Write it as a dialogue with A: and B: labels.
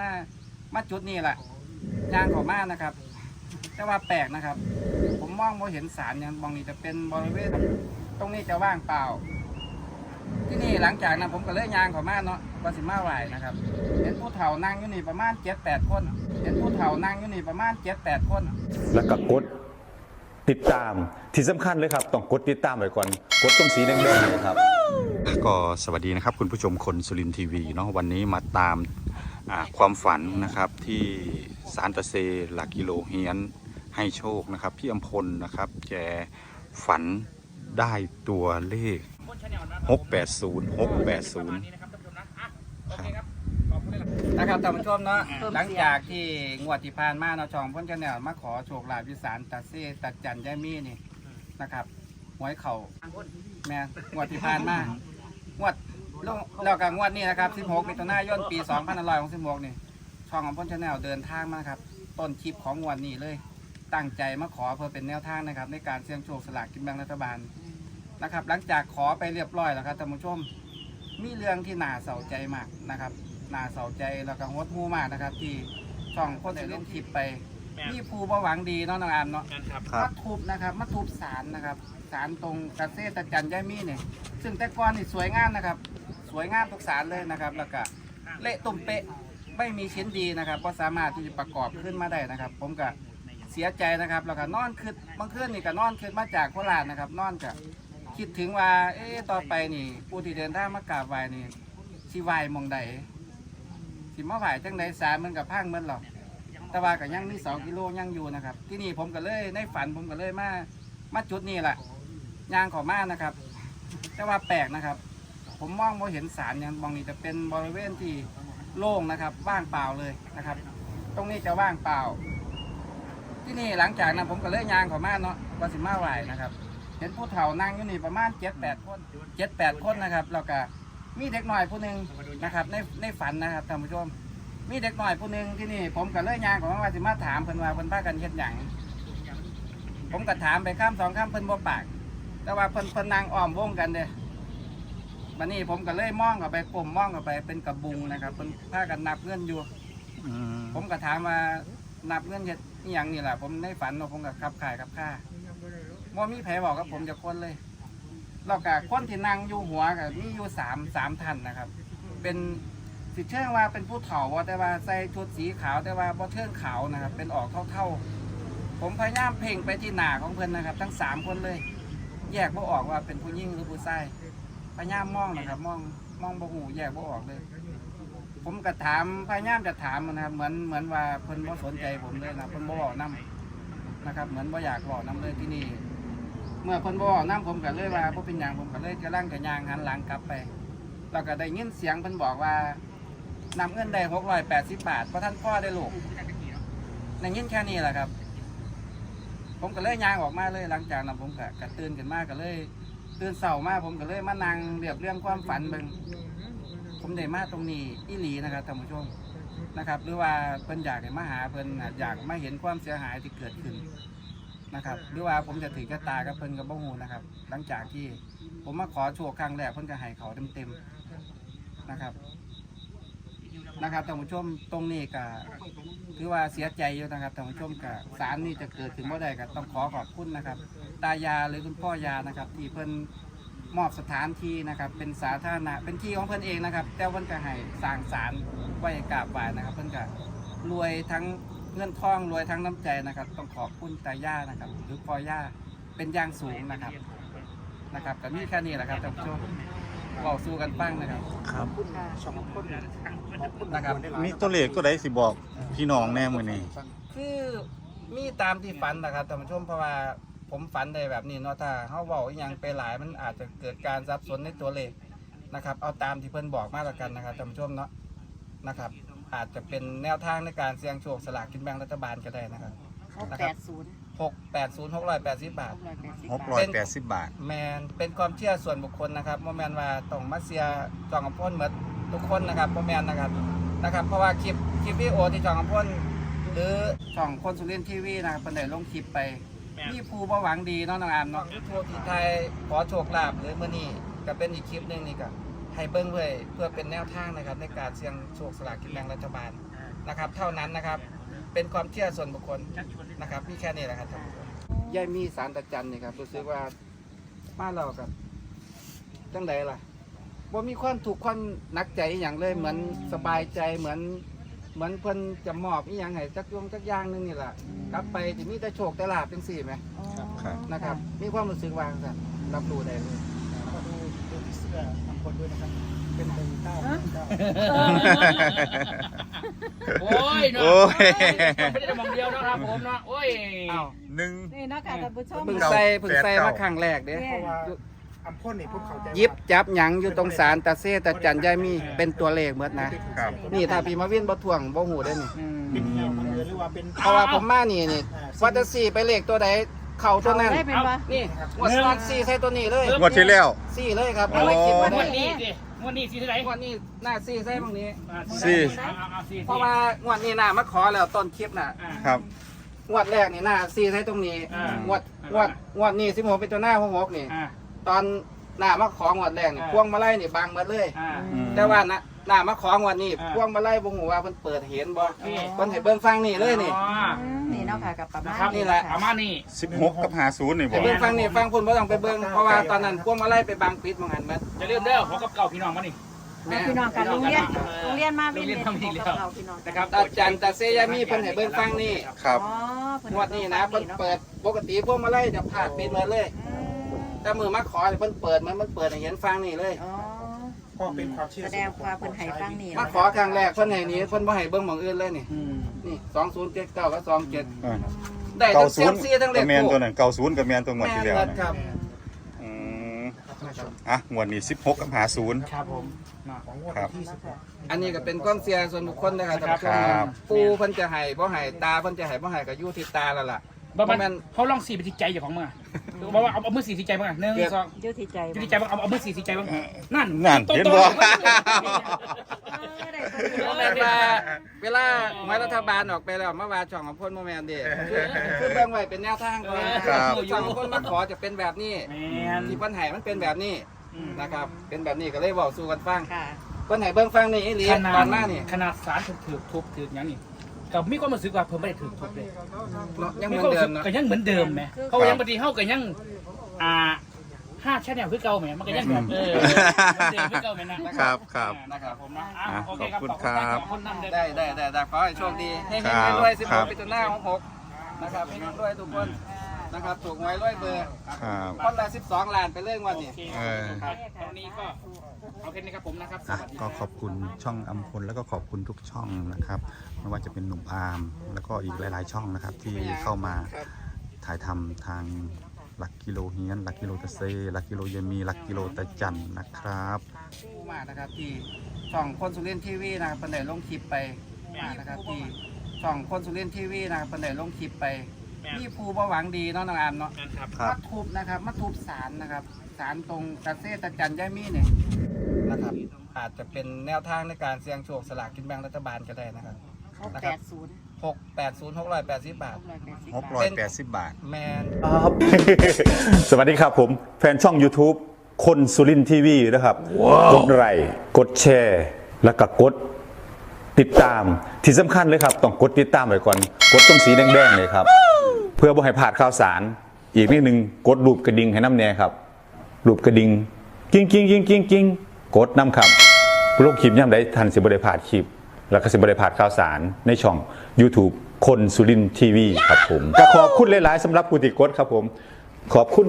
A: มามาจุดนี้แหละยางเขอมานะครับ แต่ว่าแปลกนะครับ ผมมองบ่เห็นสารอย่างบางนี้จะเป็นบริเวณตรงนี้จะว่างเปล่า ที่นี่หลังจากนั้นผมก็เลยยางเขอมาเนาะว่าสิมาไหวนะครับ เห็นผู้เฒ่านั่งอยู่นี่ประมาณเจ็ดแปดคน เห็นผู้เฒ่านั่งอยู่นี่ประมาณเจ็ดแปดคน
B: แล้วก็กดติดตามที่สำคัญเลยครับ ต้องกดติดตามไว้ก่อนกดตรงสีแดงๆเนยครับ
C: ก็สวัสดีนะครับ คุณผู้ชมคนสุรินทร์ทีวีเนาะวันนี้มาตามอ่า ความฝันนะครับที่สารตะเซหลักกิโลเฮียนให้โชคนะครับ พี่อำพลนะครับแกฝันได้ตัวเลข 680 680
A: นะครับท่านผู้ชมเนาะหลังจากที่งวดที่ผ่านมาเนาะช่องพ้นกันเนี่ยมาขอโชคลาภวิสารตัดเซ่ตัดจันยายมี่นี่นะครับหวยเข่าแม่งวดที่ผ่านมางวด แล้วแล้วก็งวดนี้นะครับ 16มิถุนายน ปี2566นี่ ช่องของพ้นชาแนลเดินทางมาครับ ต้นคลิปของงวดนี้เลย ตั้งใจมาขอเพื่อเป็นแนวทางนะครับ ในการเสี่ยงโชคสลากกินแบ่งรัฐบาลนะครับ หลังจากขอไปเรียบร้อยแล้วครับท่านผู้ชม มีเรื่องที่น่าเศร้าใจมากนะครับน่าเศร้าใจแล้วก็หดหูมากนะครับ ที่ช่องคนจะเล่นคลิปไป มีผู้ประหวังดีเนาะน้องอามเนาะ
C: ครับ
A: มาทุบนะครับมาทุบสารนะครับ สารตรงกระเซตะจันย่ายมี่เนี่ยซึ่งแต่ก่อนนี่สวยงามนะครับ สวยงามทุกสารเลยนะครับ แล้วก็เละตุ่มเปะไม่มีชิ้นดีนะครับก็สามารถที่จะประกอบขึ้นมาได้นะครับ ผมก็เสียใจนะครับ แล้วก็นอนคือบางคืนนี่ก็นอนคืนมาจากโคราชนะครับ นอนก็คิดถึงว่า เอ๊ะต่อไปนี่ผู้ที่เดินทางมากราบไหว้นี่สิไหว้หมองใดสิมาไหว้จังใดสารมันกับพังมือนหรอกแต่ว่าก็ยังมีสองกิโลยังอยู่นะครับ ที่นี่ผมก็เลยในฝันผมก็เลยมามาจุดนี้แหละ ยางเขอมานะครับ แต่ว่าแปลกนะครับ ผมมองบ่เห็นสารอย่างบางนี้จะเป็นบริเวณที่โล่งนะครับ ว่างเปล่าเลยนะครับ ตรงนี้จะว่างเปล่า ที่นี่หลังจากนั้นผมก็เลยยางเขอมาเนาะว่าสิมาไหวนะครับ เห็นผู้เฒ่านั่งอยู่นี่ประมาณเจ็ดแปดคนเจ็ดแปดคนนะครับแล้วก็มีเด็กหน่อยผู้หนึ่งนะครับ ในในฝันนะครับท่านผู้ชม มีเด็กหน่อยผู้หนึ่งที่นี่ ผมก็เลยยางของว่าสิมาถามเพิ่นว่าเพิ่นพากันเฮ็ดหยังผมก็ถามไปข้ามสองข้ามเพิ่นบ่ปาก แต่ว่าเพิ่นเพิ่นนางอ้อมวงกันเด้บัดนี้ผมก็เลยมองเข้าไปกลมมองเข้าไปเป็นกระบุงนะครับเพิ่นพากันนับเงินอยู่
C: อืม
A: ผมก็ถามว่านับเงินเฮ็ดอหยังนี่แหละผมในฝันเนาะผมก็ขับขายขับค่าบ่มีไผบอกกับผมจะคนเลยแล้วก็คนที่นั่งอยู่หัวก็มีอยู่สามสามท่านนะครับ เป็นสิเชิงว่าเป็นผู้เฒ่าว่าแต่ว่าใส่ชุดสีขาวแต่ว่าบ่เชิงขาวนะครับ เป็นออกเท่าๆผมพยายามเพ่งไปที่หน้าของเพิ่นนะครับ ทั้งสามคนเลย แยกบ่ออกว่าเป็นผู้หญิงหรือผู้ชายพยายามมองนะครับมองมองบ่หูแยกบ่ออกเลย ผมก็ถามพยายามจะถามนะครับ เหมือนเหมือนว่าเพิ่นบ่สนใจผมเลยนะเพิ่นบ่เว้านํนะครับ เหมือนบ่อยากเว้านํเลยที่นี่ เมื่อเพิ่นบ่เว้านํผมก็เลยว่าบ่เป็นหยังผมก็เลยกำลังจะย่างหันหลังกลับไปแล้วก็ได้ยินเสียงเพิ่นบอกว่านำเงินได้680บาทเพราะท่านพ่อได้ลูกได้ยินแค่นี้แหละครับ ผมก็เลยยางออกมาเลยหลังจากนั้นผมก็กระตื่นขึ้นมากก็เลยตื่นเช้ามาผมก็เลยมานั่งเรียบเรื่องความฝันเบิ่งผมได้มาตรงนี้อีหลีนะครับท่านผู้ชมนะครับ หรือว่าเพิ่นอยากให้มาหาเพิ่นอยากมาเห็นความเสียหายที่เกิดขึ้นนะครับหรือว่าผมจะถือกระตากับเพิ่นกับบ่ฮู้นะครับ หลังจากที่ผมมาขอโชว์ครั้งแรกเพิ่นก็ให้เขาเต็มๆนะครับ นะครับท่านผู้ชมตรงนี้ก็ถือว่าเสียใจอยู่นะครับท่านผู้ชมกับสารนี่จะเกิดขึ้นเมื่อใดก็ต้องขอขอบคุณนะครับ ตายาหรือคุณพ่อยานะครับที่เพิ่นมอบสถานที่นะครับเป็นสาธารณะเป็นที่ของเพิ่นเองนะครับ แต่เพิ่นก็ให้สร้างศาลไว้กราบไหว้นะครับ เพิ่นก็รวยทั้งเงินทองรวยทั้งน้ำใจนะครับ ต้องขอบคุณตายานะครับ หรือพ่อย่าเป็นอย่างสูงนะครับนะครับก็มีแค่นี้แหละครับท่านผู้ชม เว้าสู้กันฟังนะครับ
C: ครับ
A: นะครับ
C: มีตัวเลขตัวใดสิบอกพี่น้องแน่มื้อนี้
A: คือมีตามที่ฝันนะครับท่านผู้ชมเพราะว่าผมฝันได้แบบนี้เนาะถ้าเฮาเว้าอีหยังไปหลายมันอาจจะเกิดการสับสนในตัวเลขนะครับ เอาตามที่เพิ่นบอกมาแล้วกันนะครับท่านผู้ชมเนาะนะครับ อาจจะเป็นแนวทางในการเสี่ยงโชคสลากกินแบ่งรัฐบาลก็ได้นะครับ
D: หกแปดศูนย์
A: 680 680บาท
D: หกร้อยแปดสิบ
C: 680บาท
A: แมนเป็นความเชื่อส่วนบุคคลนะครับโมแมนว่าต้องมาเสียจองกำพ้นเหมือนทุกคนนะครับโมแมนนะครับนะครับ เพราะว่าคลิปคลิปวิดีโอที่จองกำพ้นหรือช่องคนสุรินทร์ทีวีนะครับเป็นได้ลงคลิปไปมีผู้ประหวังดีเนาะน้องอามเนาะโทรที่ไทยขอโชคลาภหรือมื่อนี้ก็เป็นอีกคลิปหนึ่งนี่ก็ให้เบิ้งเพื่อเพื่อเป็นแนวทางนะครับในการเสี่ยงโชคสลากกินแบ่งรัฐบาลนะครับ เท่านั้นนะครับ เป็นความเชื่อส่วนบุคคลนะครับมีแค่นี้แหละครับท่านผู้ชมยายมีสารตะจันนี่ครับรู้สึกว่าบ้านเรากับจังใดล่ะว่ามีความถูกข์ความหนักใจอหย่างเลยเหมือนสบายใจเหมือน เหมือนเพิ่นจะมอบอีหยังให้จักยงจักอย่างหนึงนี่แหละกลับไปจะมีแต่โชคแต่ลาบเป็นสี่ไหม
C: ครับ
A: นะครับ มีความรู้สึกวาจังสันรับรู้ได้เลย
E: ก็ดูดูที่เสื้อบางคนด้วยนะครับเป็นหนึ่งเก้าเก้า
F: โอ้ยเนาะ
C: โอ้ย
F: ไม่ได้มองเดียวนะครับผมเนาะโอ้ย
A: อ้าว
C: หนึ่ง
G: นี่เนาะค่ะท่านผู้ชม
A: เพิ่งใส่เพิ่งใส่มาครั้งแรกเด้
G: เนี่ย
E: เพราะว่าอัมพ่นนี่ผมเข้าใจว่า
A: ยิบจับหยังอยู่ตรงสารตาเซตาจันยายมีเป็นตัวเลขเมื่อนะ
C: ครับ
A: นี่ถ้าพี่มาวินบ่ถ่วงบ่หูได้นี่
E: เป็นเงาเรือหรือว่าเป็น
A: เพราะว่าผมมานี่นี่วัตถสี่ไปเลขตัวใดเข้าตัวนั้น
G: ได้เป็นปะ
A: นี่งวดซ้อนสี่ใส่ตัวนี้เลย
C: งวดที่แล้ว
A: สี่เลยครับ
C: โอ้
A: เอาไว้คิด
F: ง
A: ไว้
F: ว
A: ได้
F: ดนี้สิ งวดนี้สิเท่าไหร่
A: งวดนี้หน้าสี่ใส่บางนี้
C: สี่
F: เอาเอาเอาสี่
A: เพราะว่างวดนี้หน้ามาขอแล้วต้นคลิปน่ะ
C: ครับ
A: งวดแรกนี่หน้าสี่ใส่ตรงนี้
F: อ่าง
A: วดงวดงวดนี้สิบหกเป็นตัวหน้าหกหกนี่
F: อ่า
A: ตอนหน้ามาของวดแรกนี่
F: อ่า
A: พวงมาไล่นี่บางหมดเลย
F: อ่า
A: แต่ว่าหน้า หน้ามาของวดนี้
F: อ่า
A: พวงมาไล่บ่ฮู้ว่าเพิ่นเปิดเห็นบ่
F: โอเค
A: เพิ่นให้เบิ่งฟังนี่เลยนี่
F: อ๋อ
G: อืมนี่เนาะค่ะกับประมาณ
F: นะครับ
A: นี่แหละ
F: เอามานี่
C: สิบหกกับหาศูนย์นี่บ
A: ให้
C: อก
A: เบิ่งฟังนี่ฟังเพิ่นบ่ต้องไปเบิ่งเพราะว่าตอนนั้นพวงมาไล่ไปบางปิดมองหันหมด
F: จะเริ่มเด้อหัวกับเก่าพี่น้องมานี่
A: แม่
G: พี่น้องกันโรงเรียนโรงเรียนมา
F: โรงเรียนมาวิ่งแล้ว
G: กับเราพี่น้องกั
F: นะครับ
A: ตาจันตาเซยามีเพิ่นให้เบิ่งฟังนี่
C: ครับ
G: อ๋อเพิ่
A: งวดนี้นะเพิ่นเปิดปกติพวงมาไล่จะพาดปิดหมดเลยแต่มือมาขอนี่เพิ่นเปิดมันมันเปิดให้เห็นฟังนี่เลย
G: อ๋อ
E: ก็เป็นความเชื่อ
G: แสดงความเพิ่นให้ฟังนี่
A: มาขอครั้งแรกเพิ่นให้หนี้เพิ่นบ่ให้เบิ่งหม่องอื่นเลยนี่
F: อืม
A: นี่2079กับ27
C: อ่า
A: ได้
C: เก้า
A: ทั้ง
C: ศู
A: เซีย
C: น
A: ม
C: ย์
A: ซีทั้งเล
C: กั
A: ข
C: บแมน
A: คู่
C: ตัวนั้นเก้าศูนย์กับแมนตัวงวด
A: แม่
C: ที่
A: น
C: แล้ว
A: เบิด
C: นะครับอืมอะงวดนี้สิบหกกับหาศูนย์
F: ครับผมมา
E: ของงวด
C: ครับ
E: ที่สิบหก
A: อันนี้ก็เป็นความเสียส่วนบุคคลนะครับท่านผู้ชม
C: ครับ
A: ปูเพิ่นจะให้บ่ให้ตาเพิ่นจะให้บ่ให้ก็อยู่ที่ตาแล้วล่ะ
F: บ้า
A: บ่
F: มั
A: แม่น
F: นเขาลองสี่ไปที่ใจอยู่ของมึงอะบอกว่าเอาเอามือสี่ที่ใจมึงอะหนึ่งสอง
G: อยู่ที่ใจ
F: อยู่ที่ใจมึงเอาเอามือสี่ที่ใจมึงนั่น
C: นั่น
F: โตๆ
C: เห็นบ่
A: บ่แม่นว่าเวลาหมายรัฐบาลออกไปแล้วมาว่าช่องของเพิ่นบ่แม่นเด้คือคือเบิ่งไว้เป็นแนวทางก่อน
C: ครับ
A: ช่องของเพิ่นมาขอจะเป็นแบบนี้
F: แมน
A: ที่เพิ่นให้มันเป็นแบบนี้นะครับ เป็นแบบนี้ก็เลยเว้าสู่กันฟัง
G: ค่ะ
A: เพิ่นให้เบิ่งฟังนี่อีหลี
F: ข
A: ต
F: นา
A: อ
F: ด
A: นมานี่
F: ขนาดสารถูกถือทุบถืออย่างนี้ กับมีความรู้สึกว่าเพิ่มไม่ได้ถือทุบเลย
A: เนาะยังเห
F: มี
A: มือ
F: ความ
A: น
F: รู้
A: เดิมเนาะ
F: สึกก็ยังเหมือนเดิมไหมเขายังปฏิเท่ากันยังอ่าห้าชแนลคือเก่าไหมมันก็ยังแบบเออเหมือนเดิมคือเก่าไหมนะครับ
C: ครับ
F: นะครับผมนะ
C: อะ
F: อะโอเคครับ
C: ขอบคุณครับ
F: ขอบคุณนั่นเลย
A: ได้ได้ได้ได้ขอให้โชคดีให้
C: ครั
A: เฮ
C: บ
A: งๆรวยสิบ
C: ครั
A: ห
C: บ
A: กปิดหน้าของหกนะครับให้เฮงรวยทุกคน นะครับถูกหวยรวยเบอร์
C: ครับ
A: คนละสิบสองล้านไปเรื่องวันนี้
F: โอเค
C: เออ
F: ครับตอนนี้ก็เอาแค่นี้ครับผมนะครับส
C: อะ
F: วัสดี
C: ก็ขอบคุณช่องอัมพลแล้วก็ขอบคุณทุกช่องนะครับไม่ว่าจะเป็นหนุ่มอาร์มแล้วก็อีกหลาย ๆ ช่องนะครับ ที่เข้ามา
A: ครับ
C: ถ่ายทำทางหลักกิโลเฮียนหลักกิโลตะเซหลักกิโลเยมีหลักกิโลตะจันนะครับ
A: ผู้มากนะครับที่ช่องคนสุรินทร์ทีวีนะครับเป็นได้ลงคลิปไปมานะครับที่ช่องคนสุรินทร์ทีวีนะครับเป็นได้ลงคลิปไป มีผู้บ่หวังดีเนาะน้องอามเนาะ
F: ครับ
C: ครับ
A: มาทุบนะครับมาทุบสารนะครับสารตรงกระเซตะจันย่ามีเนี่ยนะครับ อาจจะเป็นแนวทางในการเสี่ยงโชคสลากกินแบ่งรัฐบาลก็ได้นะครับ
G: หกแปดศูนย์
A: หกแปดศูนย์หกร้อยแปดสิบบาท
G: หกร้อยแปดสิบ
C: 680บาท
A: แมน
B: ครับสวัสดีครับผม แฟนช่อง YouTube คนสุรินทีวีนะครับ กดไลค์กดแชร์ แล้วก็กดติดตามที่สำคัญเลยครับ ต้องกดติดตามไว้ก่อน กดตรงสีแดงๆเลยครับ เพื่อบ่ให้พลาดข่าวสาร อีกนิดหนึ่งกดรูปกระดิ่งให้น้ำแน่ครับรูปกระดิ่งกิ้งกิ้งกิ้งกิ้งกิ้งกดน้ำครับโลกคลิปย่ำได้ทันสิบริพาดคลิป แล้วก็สิบริพาดข่าวสารในช่อง YouTube คนสุรินทีวีครับผมก็ขอบคุณหลาย ๆสำหรับผู้ติดกดครับผม ขอบคุณ